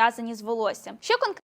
пов'язані з волоссям. Що конкретно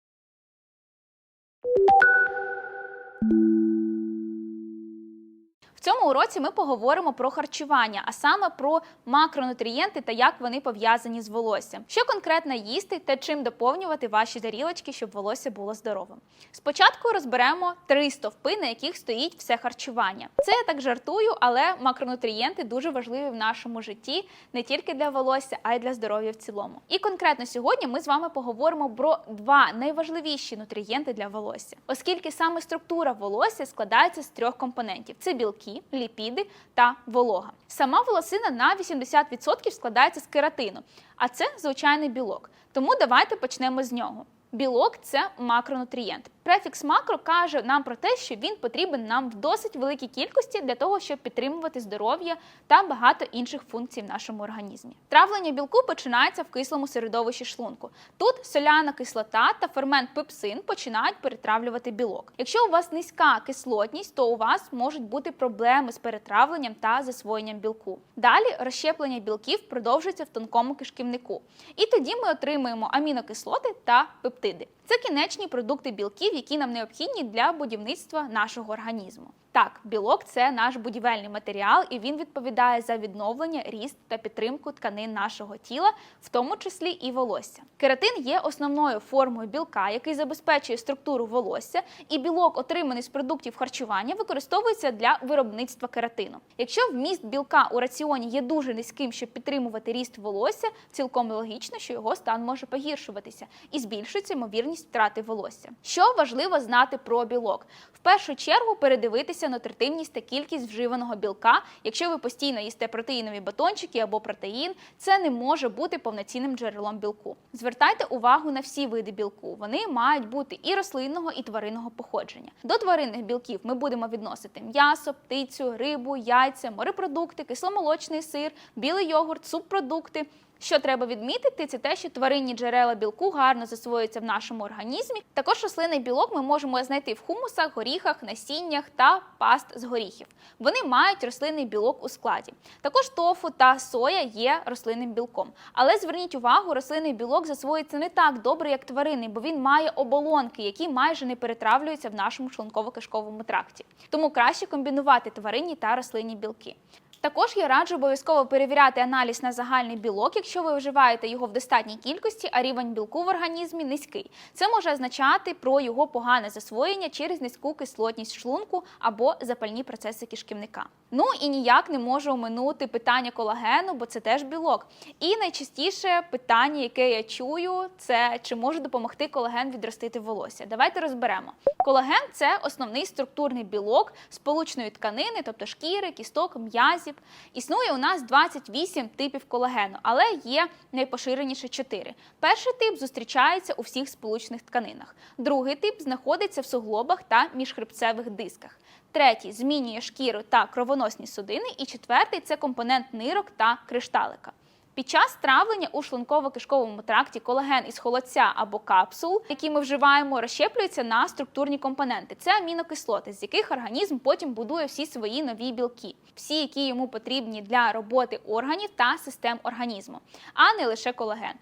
цьому уроці ми поговоримо про харчування, а саме про макронутрієнти та як вони пов'язані з волоссям. Що конкретно їсти та чим доповнювати ваші тарілочки, щоб волосся було здоровим. Спочатку розберемо три стовпи, на яких стоїть все харчування. Це я так жартую, але макронутрієнти дуже важливі в нашому житті не тільки для волосся, а й для здоров'я в цілому. І конкретно сьогодні ми з вами поговоримо про два найважливіші нутрієнти для волосся, оскільки саме структура волосся складається з трьох компонентів: це білки ліпіди та волога. Сама волосина на 80% складається з кератину, а це звичайний білок. Тому давайте почнемо з нього. Білок це макронутрієнт. Префікс макро каже нам про те, що він потрібен нам в досить великій кількості для того, щоб підтримувати здоров'я та багато інших функцій в нашому організмі. Травлення білку починається в кислому середовищі шлунку. Тут соляна кислота та фермент пепсин починають перетравлювати білок. Якщо у вас низька кислотність, то у вас можуть бути проблеми з перетравленням та засвоєнням білку. Далі розщеплення білків продовжується в тонкому кишківнику. І тоді ми отримуємо амінокислоти та пептиди. Це кінечні продукти білків, які нам необхідні для будівництва нашого організму. Так, білок це наш будівельний матеріал, і він відповідає за відновлення, ріст та підтримку тканин нашого тіла, в тому числі і волосся. Кератин є основною формою білка, який забезпечує структуру волосся, і білок, отриманий з продуктів харчування, використовується для виробництва кератину. Якщо вміст білка у раціоні є дуже низьким, щоб підтримувати ріст волосся, цілком логічно, що його стан може погіршуватися і збільшується ймовірність втрати волосся. Що важливо знати про білок? В першу чергу передивитися нутритивність та кількість вживаного білка. Якщо ви постійно їсте протеїнові батончики або протеїн, це не може бути повноцінним джерелом білку. Звертайте увагу на всі види білку. Вони мають бути і рослинного, і тваринного походження. До тваринних білків ми будемо відносити м'ясо, птицю, рибу, яйця, морепродукти, кисломолочний сир, білий йогурт, субпродукти. Що треба відмітити, це те, що тваринні джерела білку гарно засвоюються в нашому організмі. Також рослинний білок ми можемо знайти в хумусах, горіхах, насіннях та паст з горіхів. Вони мають рослинний білок у складі. Також тофу та соя є рослинним білком. Але зверніть увагу, рослинний білок засвоюється не так добре, як тваринний, бо він має оболонки, які майже не перетравлюються в нашому шлунково-кишковому тракті. Тому краще комбінувати тваринні та рослинні білки. Також я раджу обов'язково перевіряти аналіз на загальний білок, якщо ви вживаєте його в достатній кількості, а рівень білку в організмі низький. Це може означати про його погане засвоєння через низьку кислотність шлунку або запальні процеси кишківника. Ну і ніяк не можу оминути питання колагену, бо це теж білок. І найчастіше питання, яке я чую, це чи може допомогти колаген відростити волосся. Давайте розберемо. Колаген це основний структурний білок сполучної тканини, тобто шкіри, кісток, м'язів. Існує у нас 28 типів колагену, але є найпоширеніше 4. Перший тип зустрічається у всіх сполучних тканинах. Другий тип знаходиться в суглобах та міжхребцевих дисках. Третій змінює шкіру та кровоносні судини. І четвертий це компонент нирок та кришталика. Під час травлення у шлунково-кишковому тракті колаген із холодця або капсул, які ми вживаємо, розщеплюється на структурні компоненти. Це амінокислоти, з яких організм потім будує всі свої нові білки, всі, які йому потрібні для роботи органів та систем організму, а не лише колаген.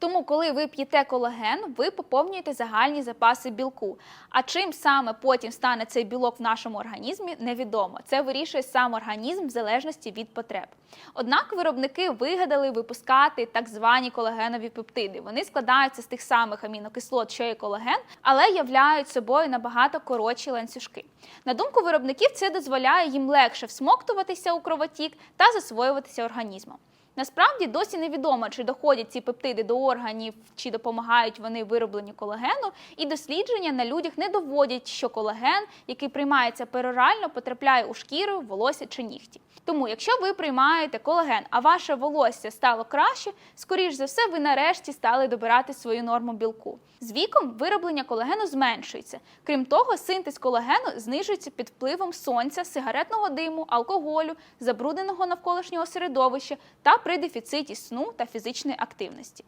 Тому, коли ви п'єте колаген, ви поповнюєте загальні запаси білку. А чим саме потім стане цей білок в нашому організмі, невідомо. Це вирішує сам організм в залежності від потреб. Однак виробники вигадали випускати так звані колагенові пептиди. Вони складаються з тих самих амінокислот, що і колаген, але являють собою набагато коротші ланцюжки. На думку виробників, це дозволяє їм легше всмоктуватися у кровотік та засвоюватися організмом. Насправді досі невідомо, чи доходять ці пептиди до органів, чи допомагають вони виробленню колагену, і дослідження на людях не доводять, що колаген, який приймається перорально, потрапляє у шкіру, волосся чи нігті. Тому, якщо ви приймаєте колаген, а ваше волосся стало краще, скоріш за все, ви нарешті стали добирати свою норму білку. З віком вироблення колагену зменшується. Крім того, синтез колагену знижується під впливом сонця, сигаретного диму, алкоголю, забрудненого навколишнього середовища та при дефіциті сну та фізичної активності.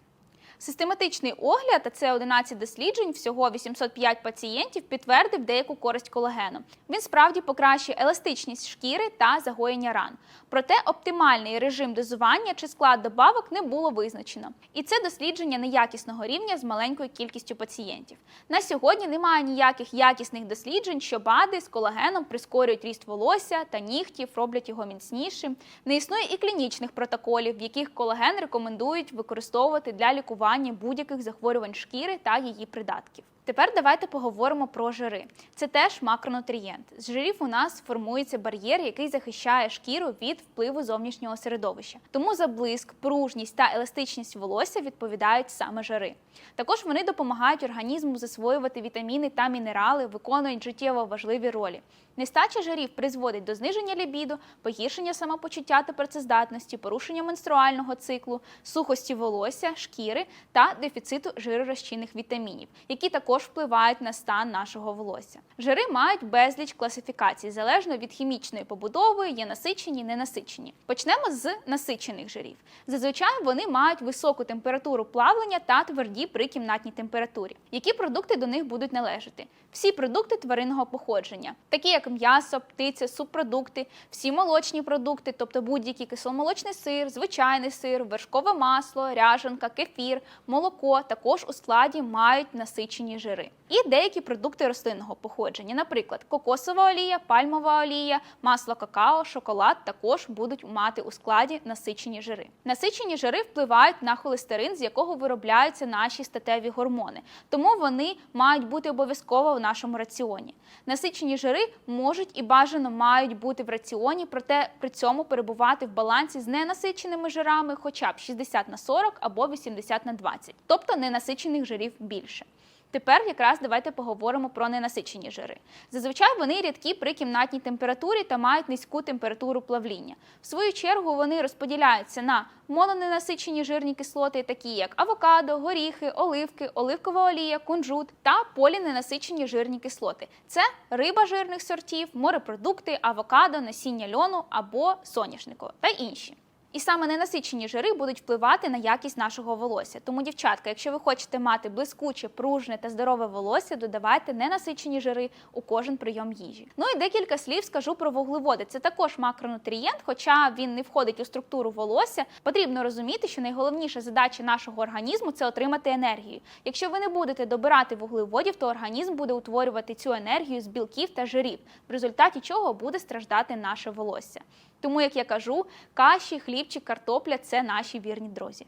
Систематичний огляд, а це 11 досліджень, всього 805 пацієнтів, підтвердив деяку користь колагену. Він справді покращує еластичність шкіри та загоєння ран. Проте оптимальний режим дозування чи склад добавок не було визначено. І це дослідження неякісного рівня з маленькою кількістю пацієнтів. На сьогодні немає ніяких якісних досліджень, що БАДи з колагеном прискорюють ріст волосся та нігтів, роблять його міцнішим. Не існує і клінічних протоколів, в яких колаген рекомендують використовувати для лікування будь-яких захворювань шкіри та її придатків. Тепер давайте поговоримо про жири. Це теж макронутрієнт. З жирів у нас формується бар'єр, який захищає шкіру від впливу зовнішнього середовища. Тому за блиск, пружність та еластичність волосся відповідають саме жири. Також вони допомагають організму засвоювати вітаміни та мінерали, виконують життєво важливі ролі. Нестача жирів призводить до зниження лібіду, погіршення самопочуття та працездатності, порушення менструального циклу, сухості волосся, шкіри та дефіциту жиророзчинних вітамінів, які також впливають на стан нашого волосся. Жири мають безліч класифікацій, залежно від хімічної побудови, є насичені, ненасичені. Почнемо з насичених жирів. Зазвичай вони мають високу температуру плавлення та тверді при кімнатній температурі. Які продукти до них будуть належати? Всі продукти тваринного походження, такі як м'ясо, птиця, субпродукти, всі молочні продукти, тобто будь-який кисломолочний сир, звичайний сир, вершкове масло, ряженка, кефір, молоко також у складі мають насичені жири. І деякі продукти рослинного походження, наприклад, кокосова олія, пальмова олія, масло какао, шоколад також будуть мати у складі насичені жири. Насичені жири впливають на холестерин, з якого виробляються наші статеві гормони, тому вони мають бути обов'язково в нашому раціоні. Насичені жири можуть і бажано мають бути в раціоні, проте при цьому перебувати в балансі з ненасиченими жирами, хоча б 60 на 40 або 80 на 20, тобто ненасичених жирів більше. Тепер якраз давайте поговоримо про ненасичені жири. Зазвичай вони рідкі при кімнатній температурі та мають низьку температуру плавління. В свою чергу вони розподіляються на мононенасичені жирні кислоти, такі як авокадо, горіхи, оливки, оливкова олія, кунжут та поліненасичені жирні кислоти. Це риба жирних сортів, морепродукти, авокадо, насіння льону або соняшникове та інші. І саме ненасичені жири будуть впливати на якість нашого волосся. Тому, дівчатка, якщо ви хочете мати блискуче, пружне та здорове волосся, додавайте ненасичені жири у кожен прийом їжі. Ну і декілька слів скажу про вуглеводи. Це також макронутрієнт, хоча він не входить у структуру волосся. Потрібно розуміти, що найголовніша задача нашого організму це отримати енергію. Якщо ви не будете добирати вуглеводів, то організм буде утворювати цю енергію з білків та жирів, в результаті чого буде страждати наше волосся. Тому, як я кажу, каші, хлібчик, картопля це наші вірні друзі.